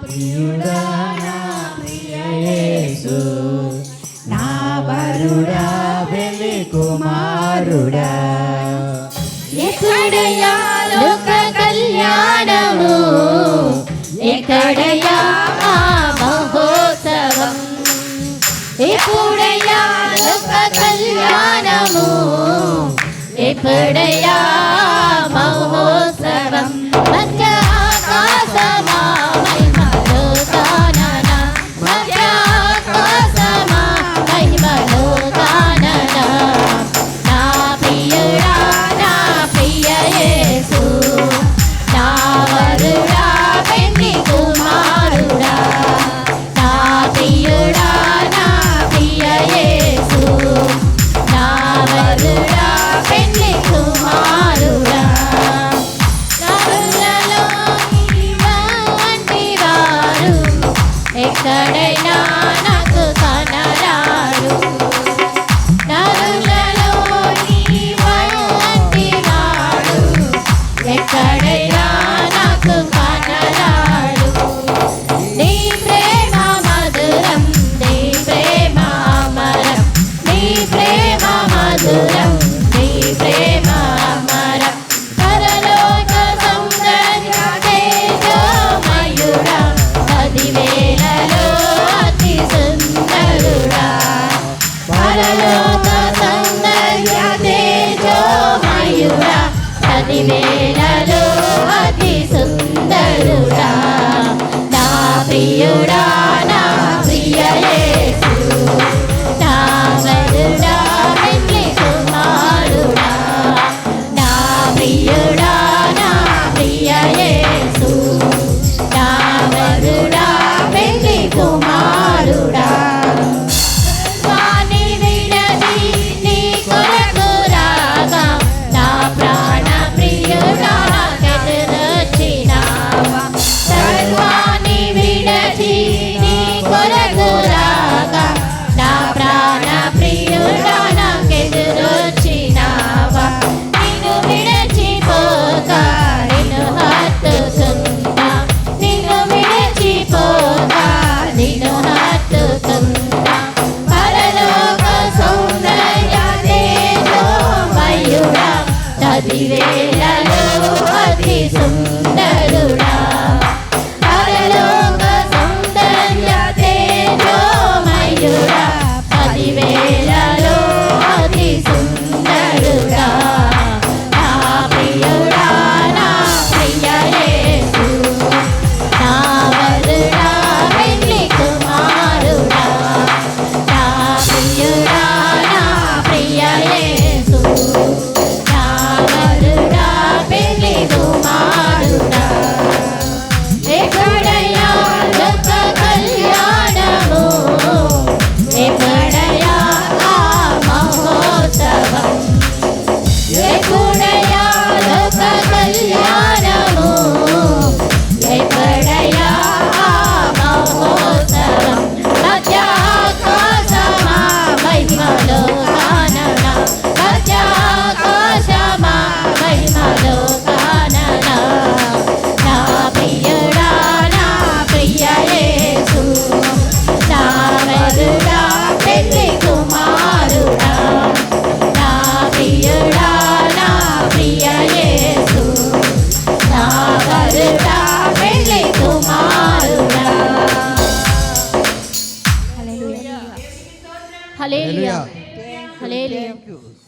ప్రియుడా నా ప్రియయేసు నా వరుడా వెళ్ళి కుమారుడా ఎక్కడయా లోక కళ్యాణము ఎక్కడయా ఆ మహోత్సవం? ఎప్పుడయా కళ్యాణము எப்படியா மகோத்சவம் சடை అతి సుందరుడా. నా ప్రియుడా అతి వేళలో అతి సుందరుడా. Hallelujah. Hallelujah.